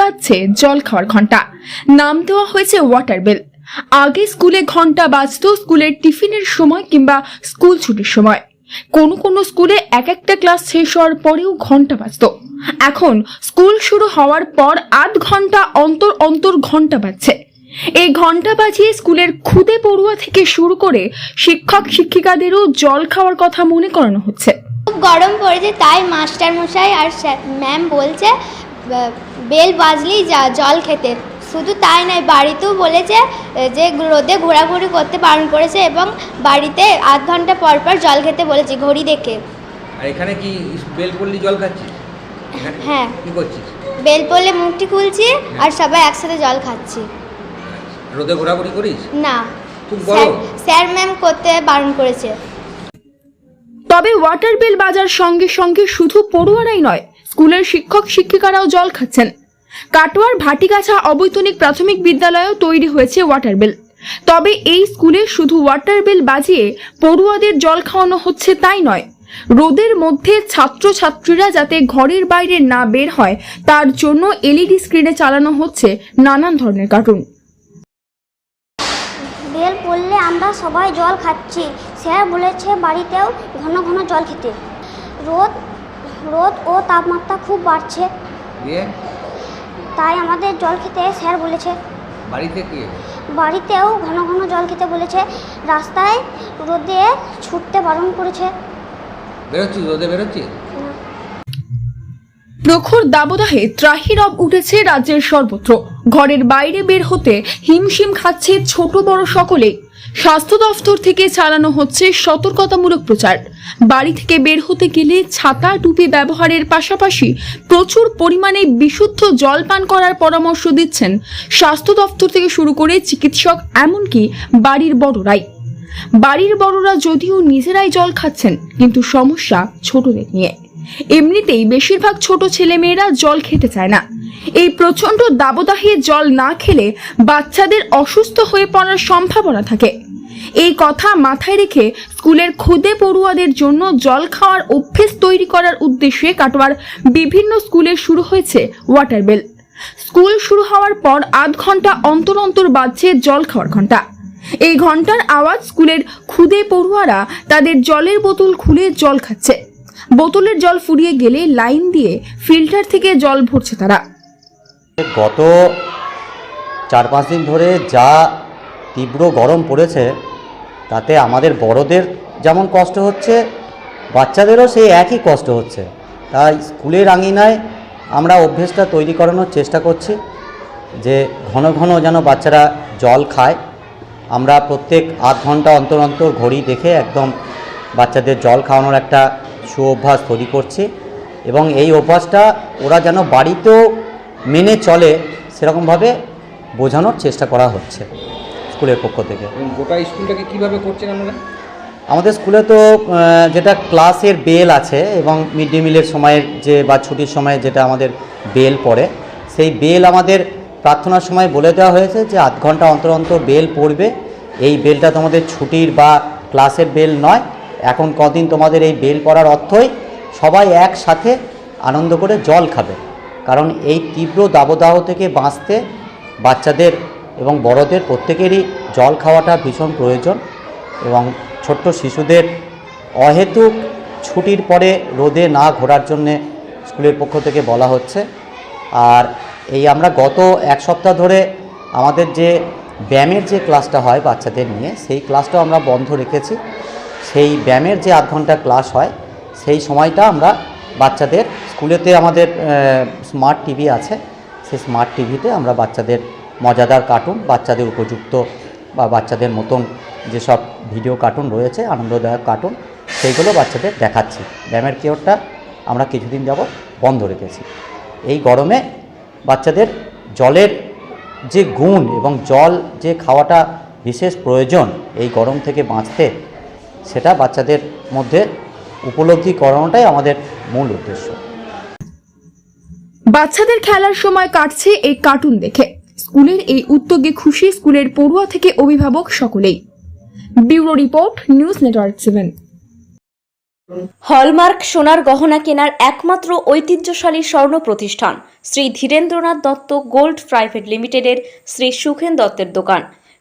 বাজছে জল খাওয়ার ঘণ্টা নাম দেওয়া হয়েছে ওয়াটার বেল আগে স্কুলে ঘণ্টা বাজতো স্কুলের টিফিনের সময় কিংবা স্কুল ছুটির সময়। কোনো কোনো স্কুলে এক একটা ক্লাস শেষ হওয়ার পরেও ঘণ্টা বাজতো। এখন স্কুল শুরু হওয়ার পর আধ ঘণ্টা অন্তর অন্তর ঘণ্টা বাজছে। এই ঘণ্টা বাজিয়ে স্কুলের খুদে পড়ুয়া থেকে শুরু করে শিক্ষক শিক্ষিকাদেরও জল খাওয়ার কথা মনে করানো হচ্ছে। খুব গরম পড়েছে, তাই মাস্টার মশাই আর ম্যাম বলছে বেল বাজলেই যা জল খেতে। শুধু তাই নয় বাড়িতেও বলেছে যে রোদে ঘোরাঘুরি করতে বারণ করেছে এবং বাড়িতে আধ ঘণ্টা পর পর জল খেতে বলেছে ঘড়ি দেখে। আর এখানে কি বেল পড়লি জল খাচ্ছিস? হ্যাঁ। কি করছিস? বেল পড়লে মুখটি খুলছি আর সবাই একসাথে জল খাচ্ছি। রোদে ঘোরাঘুরি করিস? না। স্যার ম্যাম করতে বারণ করেছে। তবে ওয়াটার বিল বাজার সঙ্গে সঙ্গে শুধু পড়ুয়ারাই নয় স্কুলের শিক্ষক শিক্ষিকারাও জল খাচ্ছেন। কাটোয়ার ভাটিগাছা অবৈতনিক প্রাথমিক বিদ্যালয়েও তৈরি হয়েছে ওয়াটার বিল তবে এই স্কুলে শুধু ওয়াটার বিল বাজিয়ে পড়ুয়াদের জল খাওয়ানো হচ্ছে তাই নয়, রোদের মধ্যে ছাত্রছাত্রীরা যাতে ঘরের বাইরে না বের হয়, তার জন্য এলইডি স্ক্রিনে চালানো হচ্ছে নানান ধরনের কার্টুন বেল পড়লে আমরা সবাই জল খাচ্ছি, স্যার বলেছে বাড়িতেও ঘন ঘন জল খেতে। রোদ রোদ ও তাপমাত্রা খুব বাড়ছে। দিয়ে তাই আমাদের জল খেতে স্যার বলেছে। বাড়িতে কি? বাড়িতেও ঘন ঘন জল খেতে বলেছে। রাস্তায় রোদে ছুটতে বারণ করেছে। বেরোচ্ছিস? রোদে বেরোচ্ছিস? প্রখর দাবদাহে ত্রাহিরব উঠেছে রাজ্যের সর্বত্র। ঘরের বাইরে বের হতে হিমশিম খাচ্ছে ছোট বড় সকলে। স্বাস্থ্য দফতর থেকে চালানো হচ্ছে সতর্কতামূলক প্রচার। বাড়ি থেকে বের হতে গেলে ছাতা, টুপি ব্যবহারের পাশাপাশি প্রচুর পরিমাণে বিশুদ্ধ জল পান করার পরামর্শ দিচ্ছেন স্বাস্থ্য দফতর থেকে শুরু করে চিকিৎসক, এমনকি বাড়ির বড়রাই। বাড়ির বড়রা যদিও নিজেরাই জল খাচ্ছেন, কিন্তু সমস্যা ছোটদের নিয়ে। এমনিতেই বেশিরভাগ ছোট ছেলেমেয়েরা জল খেতে চায় না। এই প্রচণ্ড দাবদাহে জল না খেলে বাচ্চাদের অসুস্থ হয়ে পড়ার সম্ভাবনা থাকে। এই কথা মাথায় রেখে স্কুলের খুদে পড়ুয়াদের জন্য জল খাওয়ার অভ্যেস তৈরি করার উদ্দেশ্যে কাটোয়ার বিভিন্ন স্কুলে শুরু হয়েছে ওয়াটার বেল। স্কুল শুরু হওয়ার পর আধ ঘণ্টা অন্তর অন্তর বাজছে জল খাওয়ার ঘণ্টা। এই ঘণ্টার আওয়াজ স্কুলের খুদে পড়ুয়ারা তাদের জলের বোতল খুলে জল খাচ্ছে। বোতলের জল ফুরিয়ে গেলে লাইন দিয়ে ফিল্টার থেকে জল ভরছে তারা। গত চার পাঁচ দিন ধরে যা তীব্র গরম পড়েছে, তাতে আমাদের বড়দের যেমন কষ্ট হচ্ছে, বাচ্চাদেরও সেই একই কষ্ট হচ্ছে। তাই স্কুলের আঙিনায় আমরা অভ্যেসটা তৈরি করানোর চেষ্টা করছি, যে ঘন ঘন যেন বাচ্চারা জল খায়। আমরা প্রত্যেক আধ ঘণ্টা অন্তর অন্তর ঘড়ি দেখে একদম বাচ্চাদের জল খাওয়ানোর একটা সুঅভ্যাস তৈরি করছে এবং এই অভ্যাসটা ওরা যেন বাড়িতেও মেনে চলে সেরকমভাবে বোঝানোর চেষ্টা করা হচ্ছে স্কুলের পক্ষ থেকে। গোটা স্কুলটাকে কীভাবে করছেন আপনারা? আমাদের স্কুলে তো যেটা ক্লাসের বেল আছে এবং মিড ডে মিলের সময়ের যে বা ছুটির সময়ে যেটা আমাদের বেল পড়ে সেই বেল আমাদের প্রার্থনার সময় বলে দেওয়া হয়েছে যে আধ ঘণ্টা অন্তর অন্তর বেল পড়বে। এই বেলটা তোমাদের ছুটির বা ক্লাসের বেল নয় এখন কদিন তোমাদের এই বেল পড়ার অর্থই সবাই একসাথে আনন্দ করে জল খাবে। কারণ এই তীব্র দাবদাহ থেকে বাঁচতে বাচ্চাদের এবং বড়দের প্রত্যেকেরই জল খাওয়াটা ভীষণ প্রয়োজন এবং ছোট্ট শিশুদের অহেতুক ছুটির পরে রোদে না ঘোরার জন্যে স্কুলের পক্ষ থেকে বলা হচ্ছে। আর এই আমরা গত এক সপ্তাহ ধরে আমাদের যে ব্যায়ামের যে ক্লাসটা হয় বাচ্চাদের নিয়ে, সেই ক্লাসটাও আমরা বন্ধ রেখেছি। সেই ব্যায়ামের যে আধ ঘণ্টা ক্লাস হয়, সেই সময়টা আমরা বাচ্চাদের স্কুলেতে আমাদের স্মার্ট টিভি আছে। সেই স্মার্ট টিভিতে আমরা বাচ্চাদের মজাদার কার্টুন বাচ্চাদের উপযুক্ত বা বাচ্চাদের মতন যেসব ভিডিও কার্টুন রয়েছে, আনন্দদায়ক কার্টুন সেইগুলো বাচ্চাদের দেখাচ্ছি। ব্যায়ামের কেয়ারটা আমরা কিছুদিন যাবৎ বন্ধ রেখেছি। এই গরমে বাচ্চাদের জলের যে গুণ এবং জল যে খাওয়াটা বিশেষ প্রয়োজন এই গরম থেকে বাঁচতে সেটা বাচ্চাদের মধ্যে উপলব্ধি করানোটাই আমাদের মূল উদ্দেশ্য। বাচ্চাদের খেলার সময় কাটছে এই কার্টুন দেখে। স্কুলের এই উদ্যোগে খুশি স্কুলের পড়ুয়া থেকে অভিভাবক সকলেই। Bureau report news network seven. Hallmark সোনার গহনা কেনার একমাত্র ঐতিহ্যশালী স্বর্ণ প্রতিষ্ঠান শ্রী ধীরেন্দ্রনাথ দত্ত গোল্ড প্রাইভেট লিমিটেডের শ্রী সুখেন দত্তের দোকান।